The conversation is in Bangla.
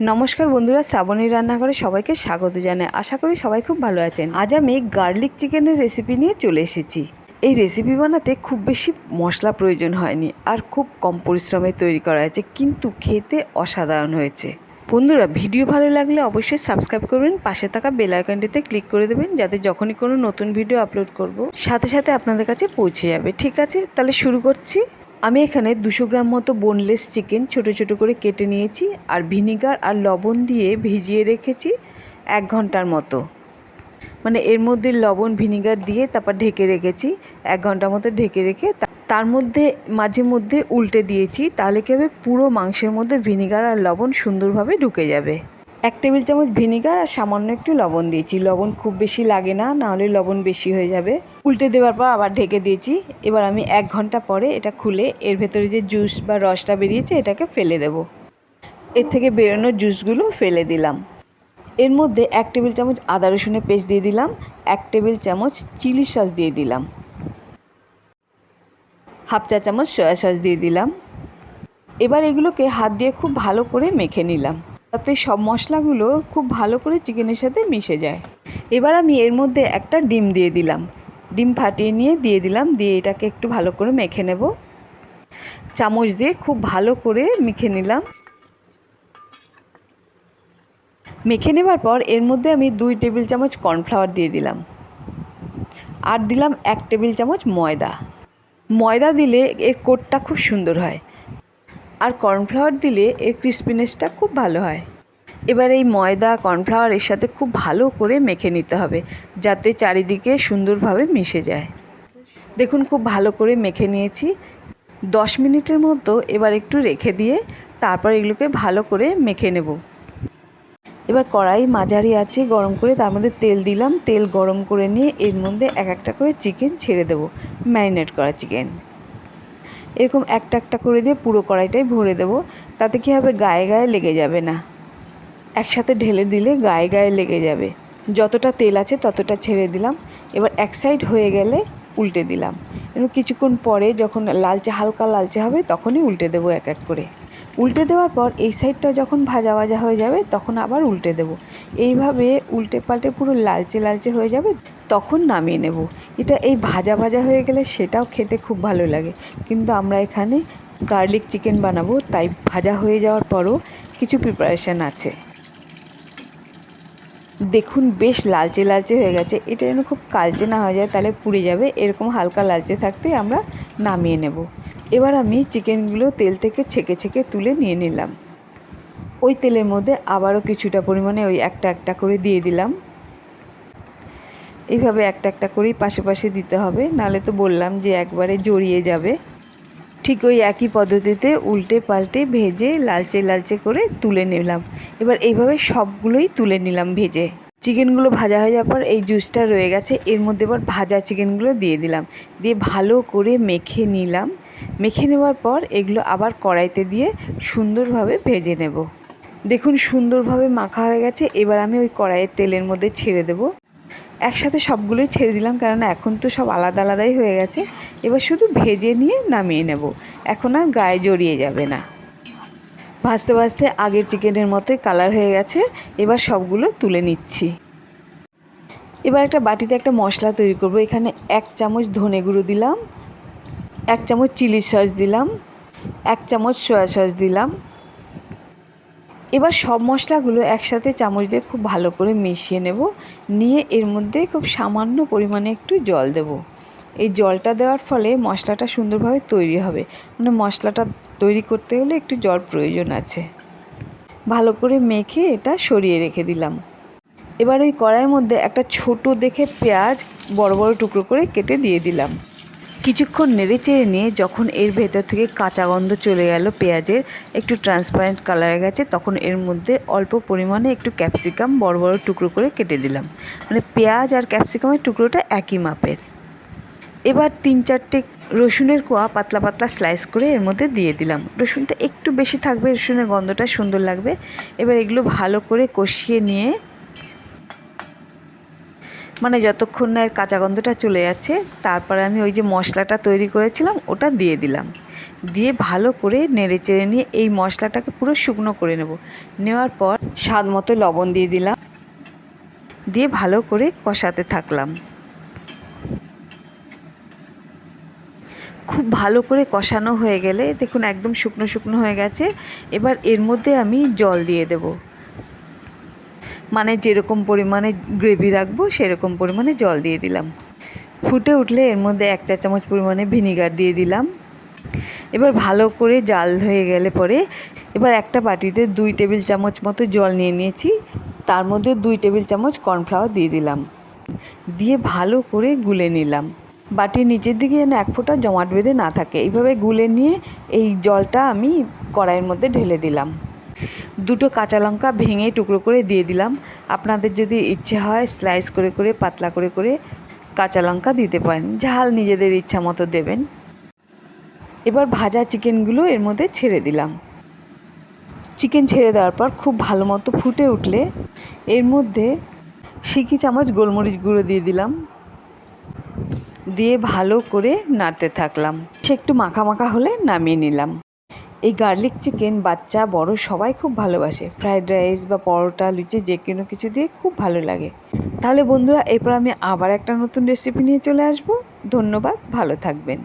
নমস্কার বন্ধুরা শ্রাবণী রান্নাঘরে সবাইকে স্বাগত জানাই। আশা করি সবাই খুব ভালো আছেন। আজ আমি গার্লিক চিকেনের রেসিপি নিয়ে চলে এসেছি। এই রেসিপি বানাতে খুব বেশি মশলা প্রয়োজন হয়নি আর খুব কম পরিশ্রমে তৈরি করা হয়েছে, কিন্তু খেতে অসাধারণ হয়েছে। বন্ধুরা, ভিডিও ভালো লাগলে অবশ্যই সাবস্ক্রাইব করবেন, পাশে থাকা বেল আইকনটিতে ক্লিক করে দেবেন, যাতে যখনই কোনো নতুন ভিডিও আপলোড করব, সাথে সাথে আপনাদের কাছে পৌঁছে যাবে। ঠিক আছে, তাহলে শুরু করছি। আমি এখানে দুশো গ্রাম মতো বোনলেস চিকেন ছোট ছোট করে কেটে নিয়েছি আর ভিনিগার আর লবণ দিয়ে ভিজিয়ে রেখেছি এক ঘণ্টার মতো। মানে এর মধ্যে লবণ ভিনিগার দিয়ে তারপর ঢেকে রেখেছি, এক ঘণ্টার মতো ঢেকে রেখে তার মধ্যে, মাঝে মধ্যে উল্টে দিয়েছি, তাহলে কী হবে? পুরো মাংসের মধ্যে ভিনিগার আর লবণ সুন্দরভাবে ঢুকে যাবে। এক টেবিল চামচ ভিনিগার আর সামান্য একটু লবণ দিয়েছি। লবণ খুব বেশি লাগে না নাহলে লবণ বেশি হয়ে যাবে। উল্টে দেওয়ার পর আবার ঢেকে দিয়েছি। এবার আমি এক ঘণ্টা পরে এটা খুলে এর ভেতরে যে জুস বা রসটা বেরিয়েছে এটাকে ফেলে দেব। এর থেকে বেরোনো জুসগুলো ফেলে দিলাম। এর মধ্যে এক টেবিল চামচ আদা রসুনের পেস্ট দিয়ে দিলাম, এক টেবিল চামচ চিলি সস দিয়ে দিলাম। হাফ চা চামচ সয়া সস দিয়ে দিলাম। এবার এগুলোকে হাত দিয়ে খুব ভালো করে মেখে নিলাম। তাতে সব মশলাগুলো খুব ভালো করে চিকেনের সাথে মিশে যায়। এবার আমি এর মধ্যে একটা ডিম দিয়ে দিলাম। ডিম ফাটিয়ে নিয়ে দিয়ে দিলাম, দিয়ে এটাকে একটু ভালো করে মেখে নেব। চামচ দিয়ে খুব ভালো করে মেখে নিলাম। মেখে নেবার পর এর মধ্যে আমি দুই টেবিল চামচ কর্নফ্লাওয়ার দিয়ে দিলাম। আর দিলাম এক টেবিল চামচ ময়দা। ময়দা দিলে এর কোটটা খুব সুন্দর হয়। আর কর্নফ্লাওয়ার দিলে এর ক্রিসপিনেসটা খুব ভালো হয়। এবার এই ময়দা, কর্নফ্লাওয়ার এর সাথে খুব ভালো করে মেখে নিতে হবে, যাতে চারিদিকে সুন্দরভাবে মিশে যায়। দেখুন, খুব ভালো করে মেখে নিয়েছি। দশ মিনিটের মতো এবার একটু রেখে দিয়ে তারপর এগুলোকে ভালো করে মেখে নেব। এবার কড়াই মাঝারি আছে, গরম করে তার মধ্যে তেল দিলাম। তেল গরম করে নিয়ে এর মধ্যে এক একটা করে চিকেন ছেড়ে দেবো। ম্যারিনেট করা চিকেন এরকম একটা একটা করে দিয়ে পুরো কড়াইটাই ভরে দেব। তাতে কী হবে? গায়ে গায়ে লেগে যাবে না। একসাথে ঢেলে দিলে গায়ে গায়ে লেগে যাবে। যতটা তেল আছে ততটা ছেড়ে দিলাম। এবার এক সাইড হয়ে গেলে উল্টে দিলাম। এবং কিছুক্ষণ পরে যখন লালচে, হালকা লালচে হবে, তখনই উল্টে দেবো এক এক করে। উল্টে দেওয়ার পর এই সাইডটা যখন ভাজা ভাজা হয়ে যাবে, তখন আবার উল্টে দেবো। এইভাবে উল্টে পাল্টে পুরো লালচে লালচে হয়ে যাবে, তখন নামিয়ে নেব। এটা এই ভাজা ভাজা হয়ে গেলে সেটাও খেতে খুব ভালো লাগে। কিন্তু আমরা এখানে গার্লিক চিকেন বানাবো, তাই ভাজা হয়ে যাওয়ার পরও কিছু প্রিপারেশান আছে। দেখুন, বেশ লালচে লালচে হয়ে গেছে। এটা যেন খুব কালচে না হয়ে যায়, তাহলে পুড়ে যাবে। এরকম হালকা লালচে থাকতে আমরা নামিয়ে নেব। এবার আমি চিকেনগুলো তেল থেকে ছেঁকে ছেঁকে তুলে নিয়ে নিলাম। ওই তেলের মধ্যে আবারও কিছুটা পরিমাণে ওই একটা একটা করে দিয়ে দিলাম। এইভাবে একটা একটা করেই পাশে পাশে দিতে হবে নাহলে তো বললাম যে একবারে জড়িয়ে যাবে। ঠিক ওই একই পদ্ধতিতে উল্টে পাল্টে ভেজে লালচে লালচে করে তুলে নিলাম। এবার এইভাবে সবগুলোই তুলে নিলাম ভেজে। চিকেনগুলো ভাজা হয়ে যাওয়ার পর এই জুসটা রয়ে গেছে। এর মধ্যে এবার ভাজা চিকেনগুলো দিয়ে দিলাম। দিয়ে ভালো করে মেখে নিলাম। মেখে নেওয়ার পর এগুলো আবার কড়াইতে দিয়ে সুন্দরভাবে ভেজে নেব। দেখুন, সুন্দরভাবে মাখা হয়ে গেছে। এবার আমি ওই কড়াইয়ের তেলের মধ্যে ছেড়ে দেবো। একসাথে সবগুলোই ছেড়ে দিলাম, কারণ এখন তো সব আলাদা আলাদাই হয়ে গেছে। এবার শুধু ভেজে নিয়ে নামিয়ে নেব। এখন আর গায়ে জড়িয়ে যাবে না। ভাজতে ভাজতে আগের চিকেনের মতোই কালার হয়ে গেছে। এবার সবগুলো তুলে নিচ্ছি। এবার একটা বাটিতে একটা মশলা তৈরি করব। এখানে এক চামচ ধনে গুঁড়ো দিলাম, এক চামচ চিলি সস দিলাম, এক চামচ সয়া সস দিলাম। এবার সব মশলাগুলো একসাথে চামচ দিয়ে খুব ভালো করে মিশিয়ে নেব। নিয়ে এর মধ্যে খুব সামান্য পরিমাণে একটু জল দেব। এই জলটা দেওয়ার ফলে মশলাটা সুন্দরভাবে তৈরি হবে। মানে মশলাটা তৈরি করতে হলে একটু জল প্রয়োজন আছে। ভালো করে মেখে এটা সরিয়ে রেখে দিলাম। এবার ওই কড়াইয়ের মধ্যে একটা ছোট দেখে পেঁয়াজ বড় বড় টুকরো করে কেটে দিয়ে দিলাম। কিছুক্ষণ নেড়ে চেড়ে নিয়ে যখন এর ভেতর থেকে কাঁচা গন্ধ চলে গেল পেঁয়াজের, একটু ট্রান্সপারেন্ট কালার গেছে, তখন এর মধ্যে অল্প পরিমাণে একটু ক্যাপসিকাম বড় বড় টুকরো করে কেটে দিলাম। মানে পেঁয়াজ আর ক্যাপসিকামের টুকরোটা একই মাপের। এবার তিন চারটে রসুনের কোয়া পাতলা পাতলা স্লাইস করে এর মধ্যে দিয়ে দিলাম। রসুনটা একটু বেশি থাকবে, রসুনের গন্ধটা সুন্দর লাগবে। এবার এগুলো ভালো করে কষিয়ে নিয়ে মানে যতক্ষণ না এর কাঁচা গন্ধটা চলে যাচ্ছে, তারপরে আমি ওই যে মশলাটা তৈরি করেছিলাম, ওটা দিয়ে দিলাম। দিয়ে ভালো করে নেড়ে চেড়ে নিয়ে এই মশলাটাকে পুরো শুকনো করে নেব। নেওয়ার পর স্বাদ মতো লবণ দিয়ে দিলাম। দিয়ে ভালো করে কষাতে থাকলাম। খুব ভালো করে কষানো হয়ে গেলে দেখুন একদম শুকনো শুকনো হয়ে গেছে। এবার এর মধ্যে আমি জল দিয়ে দেব। মানে যেরকম পরিমাণে গ্রেভি রাখব, সেরকম পরিমাণে জল দিয়ে দিলাম। ফুটে উঠলে এর মধ্যে এক চা চামচ পরিমাণে ভিনিগার দিয়ে দিলাম। এবার ভালো করে জাল হয়ে গেলে পরে এবার একটা বাটিতে দুই টেবিল চামচ মতো জল নিয়ে নিয়েছি। তার মধ্যে দুই টেবিল চামচ কর্নফ্লাওয়ার দিয়ে দিলাম। দিয়ে ভালো করে গুলে নিলাম। বাটির নিচের দিকে যেন এক ফোঁটা জমাট বেঁধে না থাকে। এইভাবে গুলে নিয়ে এই জলটা আমি কড়াইয়ের মধ্যে ঢেলে দিলাম। দুটো কাঁচা লঙ্কা ভেঙে টুকরো করে দিয়ে দিলাম। আপনাদের যদি ইচ্ছে হয় স্লাইস করে করে, পাতলা করে করে কাঁচা লঙ্কা দিতে পারেন। ঝাল নিজেদের ইচ্ছা মতো দেবেন। এবার ভাজা চিকেনগুলো এর মধ্যে ছেড়ে দিলাম। চিকেন ছেড়ে দেওয়ার পর খুব ভালো মতো ফুটে উঠলে এর মধ্যে সিকি চামচ গোলমরিচ গুঁড়ো দিয়ে দিলাম। দিয়ে ভালো করে নাড়তে থাকলাম। সে একটু মাখা মাখা হলে নামিয়ে নিলাম। এই গার্লিক চিকেন বাচ্চা, বড় সবাই খুব ভালোবাসে। ফ্রায়েড রাইস বা পরোটা, লুচি, যে কোনো কিছু দিয়ে খুব ভালো লাগে। তাহলে বন্ধুরা, এরপর আমি আবার একটা নতুন রেসিপি নিয়ে চলে আসব। ধন্যবাদ, ভালো থাকবেন।